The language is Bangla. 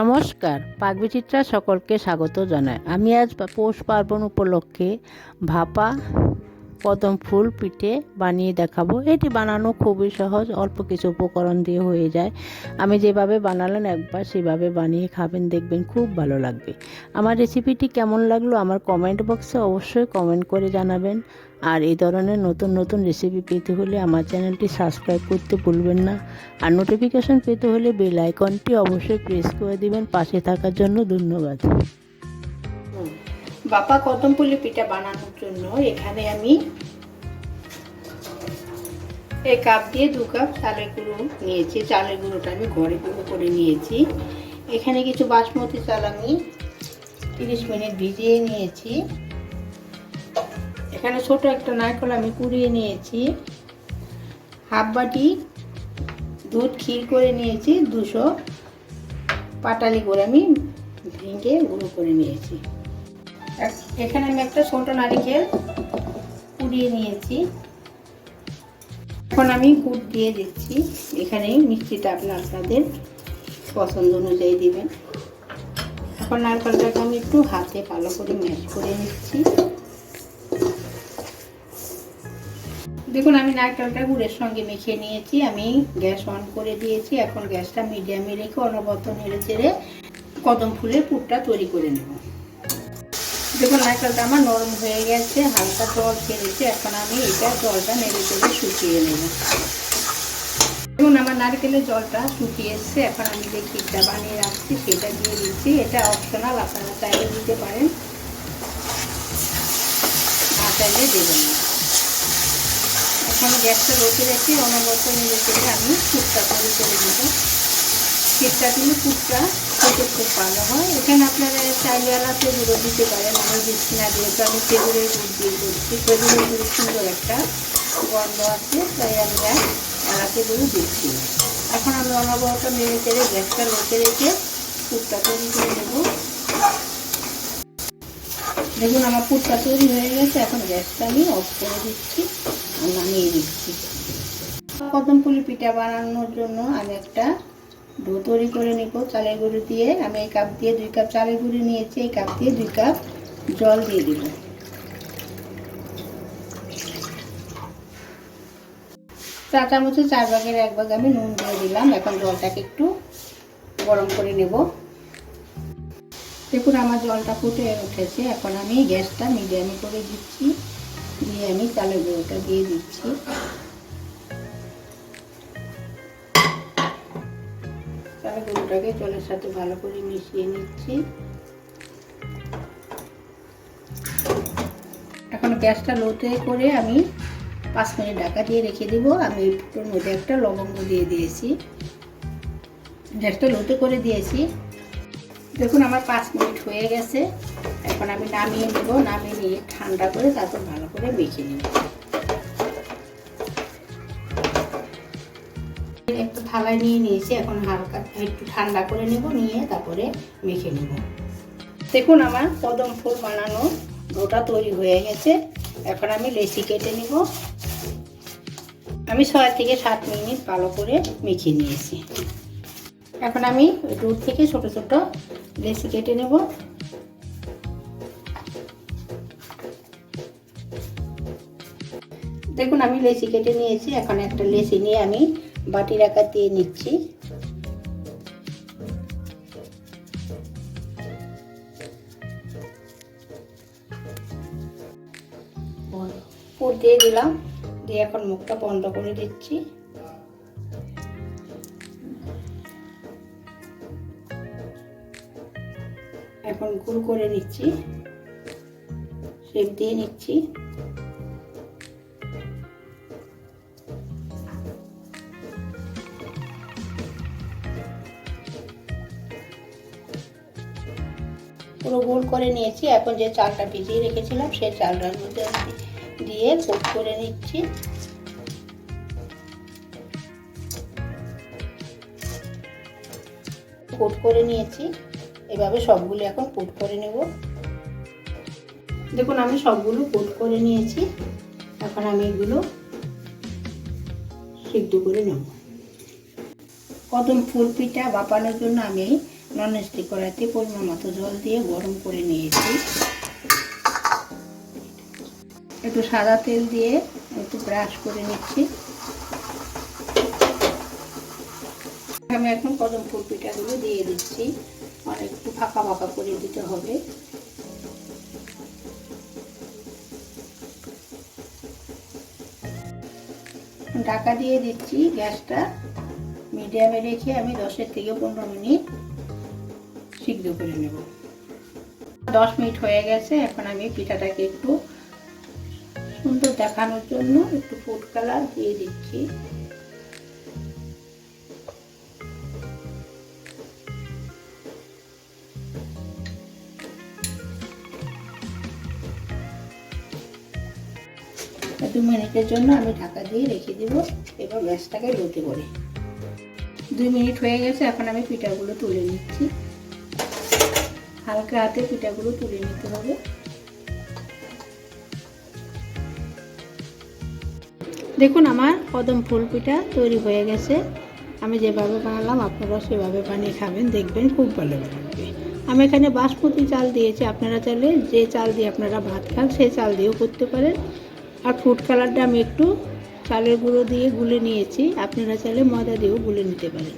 নমস্কার পাকবিচিত্রা সকলকে স্বাগত জানাই। আমি আজ পৌষ পার্বণ উপলক্ষে ভাপা কদম ফুল পিঠে বানিয়ে দেখাবো। এটি বানানো খুবই সহজ, অল্প কিছু উপকরণ দিয়ে হয়ে যায়। আমি যেভাবে বানালেন একবার সেভাবে বানিয়ে খাবেন, দেখবেন খুব ভালো লাগবে। আমার রেসিপিটি কেমন লাগল আমার কমেন্ট বক্সে অবশ্যই কমেন্ট করে জানাবেন। আর এই ধরনের নতুন নতুন রেসিপি পেতে হলে আমার চ্যানেলটি সাবস্ক্রাইব করতে ভুলবেন না। আর নোটিফিকেশন পেতে হলে বেল আইকনটি অবশ্যই প্রেস করে দিবেন। পাশে থাকার জন্য ধন্যবাদ। বাপা কদমপুলি পিঠা বানানোর জন্য এখানে আমি এক কাপ দিয়ে দু কাপ চালের গুঁড়ো নিয়েছি। চালের গুঁড়োটা আমি ঘরে গুঁড়ো করে নিয়েছি। এখানে কিছু বাসমতি চাল আমি তিরিশ মিনিট ভিজিয়ে নিয়েছি। এখানে ছোট একটা নারকেল আমি কুড়িয়ে নিয়েছি। হাফ বাটি দুধ ক্ষীর করে নিয়েছি। দুশো পাটালি করে আমি ভেঙে গুঁড়ো করে নিয়েছি। এখানে আমি একটা ছোট নারিকেল কুড়িয়ে নিয়েছি। এখন আমি গুড় দিয়ে দিচ্ছি। এখানে মিষ্টিটা আপনার আপনাদের পছন্দ অনুযায়ী দেবেন। এখন নারকেলটাকে আমি একটু হাতে ভালো করে ম্যাশ করে নিচ্ছি। দেখুন, আমি নারকেলটা গুড়ের সঙ্গে মেখে নিয়েছি। আমি গ্যাস অন করে দিয়েছি। এখন গ্যাসটা মিডিয়ামে রেখে অনবরত নেড়ে চেড়ে কদম ফুলের পুরটা তৈরি করে নেব। দেখুন নারকেলটা আমার নরম হয়ে গেছে, হালকা জল ছেড়েছে এখন আমি এটা জলটা নেড়ে চেড়ে শুকিয়ে নেব। দেখুন, আমার নারকেলের জলটা শুকিয়ে এসছে। এখন আমি যে ক্ষীরটা বানিয়ে রাখছি, সেটা দিয়ে দিচ্ছি। এটা অপশনাল আপনারা চাইলে দিতে পারেন। না চাইলে দেবেন না। এখন গ্যাসটা রোটে রেখে অনবরত নেড়ে চেড়ে আমি ফুটটা করে দেব ক্ষীরটা কিন্তু ফুটটা খেতে খুব ভালো হয়। এখানে আপনারা চাইলে এলাচে গুঁড়ো দিতে পারেন। আমি দিচ্ছি না, যেহেতু আমি খেজুরের গুড় দিয়ে করছি। খেজুরের গুঁড়ো সুন্দর একটা গন্ধ আছে, তাই আমরা এলাচে গুঁড়ো দিচ্ছি। এখন আমি অনবরত নেড়ে চেড়ে গ্যাসটা রোটে রেখে ফুটটা তৈরি করে নেব। দেখুন, আমার পুরটা তৈরি হয়ে গেছে। এখন গ্যাসটা আমি অফ করে দিচ্ছি নামিয়ে দিচ্ছি। কদম পুলি পিঠা বানানোর জন্য আমি একটা ডো তৈরি করে নিব চালের গুঁড়ো দিয়ে। আমি এই কাপ দিয়ে দুই কাপ চালের গুঁড়ো নিয়েছি। এই কাপ দিয়ে দুই কাপ জল দিয়ে দিব। চা চামচে চার ভাগের এক ভাগ আমি নুন দিয়ে দিলাম। এখন জলটাকে একটু গরম করে নেব। দেখুন, আমার জলটা ফুটে উঠেছে। এখন আমি গ্যাসটা মিডিয়ামে করে দিচ্ছি। দিয়ে আমি চালের গুঁড়োটা দিয়ে দিচ্ছি। চালের গুঁড়োটাকে জলের সাথে ভালো করে মিশিয়ে নিচ্ছি। এখন গ্যাসটা লোতে করে আমি পাঁচ মিনিট ঢাকা দিয়ে রেখে দিব। আমি ফুটোর মধ্যে একটা লবঙ্গ দিয়ে দিয়েছি। গ্যাসটা লোতে করে দিয়েছি। দেখুন আমার পাঁচ মিনিট হয়ে গেছে। এখন আমি নামিয়ে নেব। নামিয়ে নিয়ে ঠান্ডা করে তারপর ভালো করে মেখে নেব। একটু থালায় নিয়ে নিয়েছি, এখন হালকা একটু ঠান্ডা করে নেব, নিয়ে তারপরে মেখে নেব। দেখুন আমার কদম ফুল বানানো ডোটা তৈরি হয়ে গেছে, এখন আমি লেচি কেটে নেব। আমি ছয় থেকে সাত মিনিট ভালো করে মেখে নিয়েছি। এখন আমি দুধ থেকে ছোট ছোট লেচি কেটে নেব। দেখুন আমি লেচি কেটে নিয়েছি, এখন একটা লেচি নিয়ে আমি বাটির আকার দিয়ে নিচ্ছি। পুর দিয়ে দিলাম, দিয়ে এখন মুখটা বন্ধ করে দিচ্ছি। এখন গুঁড়ো করে নিচ্ছি। শেপ দিয়ে নিচ্ছি। পুরো গোল করে নিয়েছি। এখন যে চালটা ভিজিয়ে রেখেছিলাম, সেই চালটার মধ্যে দিয়ে কোট করে নিচ্ছি। কোট করে নিয়েছি। এভাবে সবগুলো এখন কোট করে নেব। দেখুন, আমি সবগুলো কোট করে নিয়েছি। এখন আমি এগুলো সিদ্ধ করে নেব। কদম ফুল পিঠা বাপানোর জন্য আমি ননস্টিক কড়াইতে পরিমাণ মতো জল দিয়ে গরম করে নিয়েছি। একটু সাদা তেল দিয়ে একটু ব্রাশ করে নিচ্ছি। আমি এখন কদম ফুল পিঠাগুলো দিয়ে দিচ্ছি। আর একটু ফাঁকা ফাঁকা করে দিতে হবে। ঢাকা দিয়ে দিচ্ছি গ্যাসটা। মিডিয়ামে রেখে আমি দশের থেকে পনেরো মিনিট সিদ্ধ করে নেব। দশ মিনিট হয়ে গেছে, এখন আমি পিঠাটাকে একটু সুন্দর দেখানোর জন্য একটু ফুড কালার দিয়ে দিচ্ছি। দু মিনিটের জন্য আমি ঢাকা দিয়ে রেখে দেব, এবার গ্যাসটাকে লোতে করে। দুই মিনিট হয়ে গেছে, এখন আমি পিঠাগুলো তুলে নিচ্ছি। হালকা হাতে পিঠাগুলো তুলে নিতে হবে। দেখুন, আমার কদম ফুল পিঠা তৈরি হয়ে গেছে। আমি যেভাবে বানালাম, আপনারাও সেভাবে বানিয়ে খাবেন, দেখবেন খুব ভালো লাগবে। আমি এখানে বাসমতি চাল দিয়েছি, আপনারা চাইলে যে চাল দিয়ে আপনারা ভাত খান, সেই চাল দিয়েও করতে পারেন। আর ফুড কালারটা আমি একটু চালের গুঁড়ো দিয়ে গুলে নিয়েছি, আপনারা চাইলে ময়দা দিয়েও গুলে নিতে পারেন।